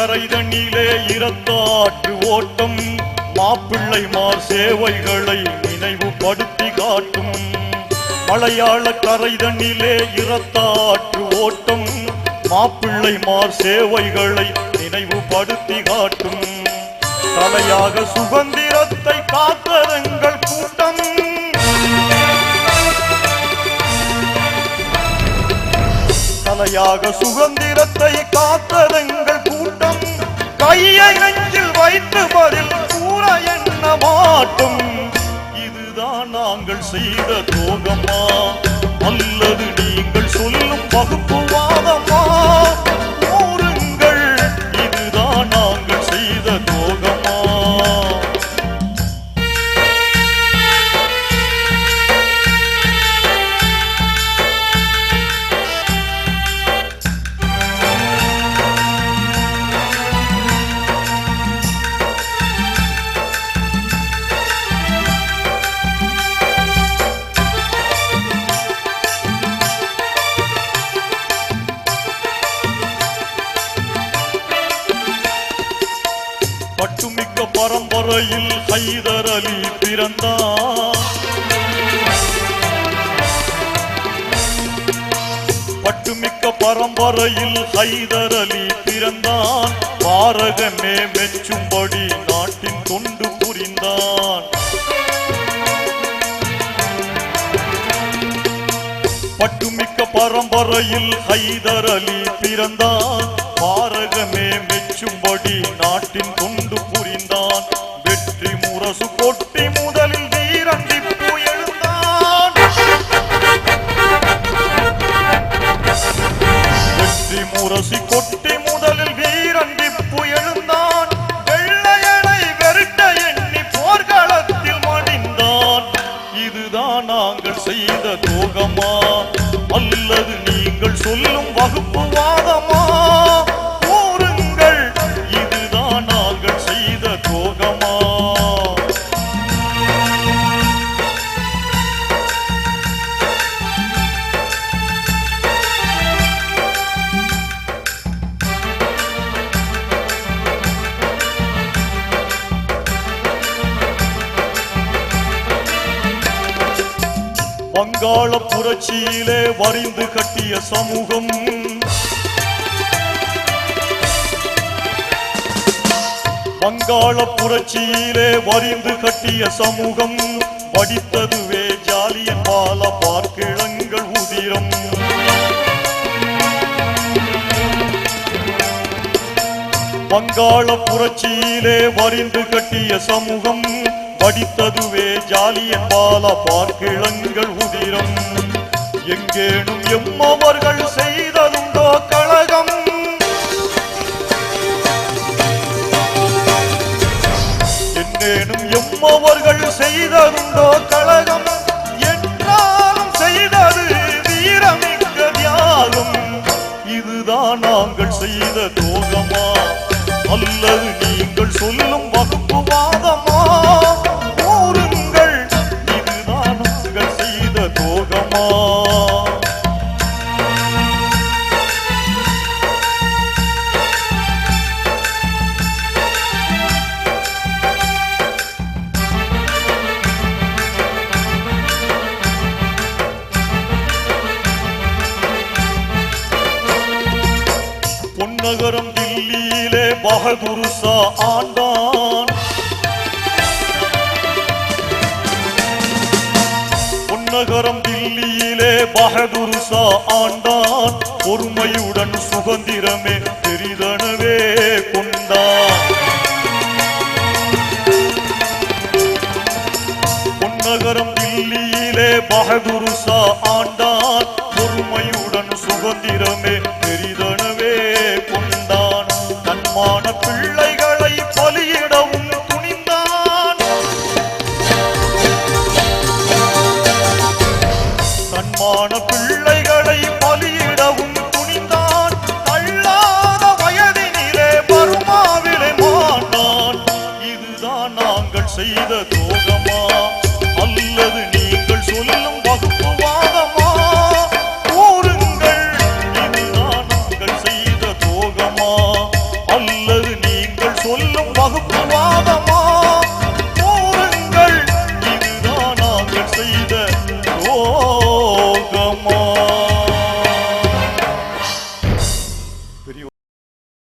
கரை தண்ணிலே இரத்தாற்று ஓட்டம் மாப்பிள்ளைமார் சேவைகளை நினைவுபடுத்தி காட்டும். மலையாள கரை தண்ணிலே இரத்தாற்று ஓட்டம் மாப்பிள்ளைமார் சேவைகளை நினைவுபடுத்தி காட்டும். தலையாக சுதந்திரத்தை காத்ததங்கள் கூட்டம். தலையாக சுதந்திரத்தை காத்ததங்கள் கையை நெஞ்சில் வைத்து பதில் கூற என்ன மாட்டும்? இதுதான் நாங்கள் செய்த துரோகமா அல்லது நீங்கள் சொல்லும் பகுப்பு பட்டுமிக்க பரம்பரையில் ஹைதர் அலி பிறந்தார். பட்டுமிக்க பரம்பரையில் ஹைதர் அலி பிறந்தான். பாரகமே மெச்சும்படி நாட்டின் தொண்டு புரிந்தான். பட்டுமிக்க பரம்பரையில் ஹைதர் அலி பிறந்தான். பார பாரகமே மெச்சும்படி நாட்டின் கொண்டு புரிந்தான். வெற்றி முரசு கொட்டி முதலில் வீரன் திப்பு எழுந்தான். வெற்றி முரசு கொட்டி முதலில் வீரன் திப்பு எழுந்தான். வெள்ளையனை வெறுட்ட எண்ணி போர்க்களத்தில் மடிந்தான். இதுதான் நாங்கள் செய்த தோகமா? அல்லது நீங்கள் சொல்லும் வங்காள புரட்சியிலே வரிந்து கட்டிய சமூகம். வங்காள புரட்சியிலே வரிந்து கட்டிய சமூகம். படித்ததுவே ஜாலியன் பால பார்க்கிழங்கள் உதிரம். வங்காள புரட்சியிலே வரிந்து கட்டிய சமூகம். படித்ததுவே ஜாலியன் பால பார்க்கிழங்கள் உதிரம். எங்கேனும் எம்மவர்கள் செய்ததுண்டோ கழகம்? எங்கேனும் எம்மவர்கள் செய்ததுண்டோ கழகம்? என்றாலும் செய்தது வீரமிக்க தியாகம். இதுதான் நாங்கள் செய்த தோகமா? அல்லது நீங்கள் சொல்லும் நகரம் தில்லியிலே பகதுருசா ஆண்டான். பொன்னகரம் தில்லியிலே பகதுருசா ஆண்டான். பொறுமையுடன் சுதந்திரமே பெரிதனவே கொண்டான். பொன்னகரம் தில்லியிலே பகதுருசா ஆண்டான். பொறுமையுடன் சுதந்திரமே 唯一的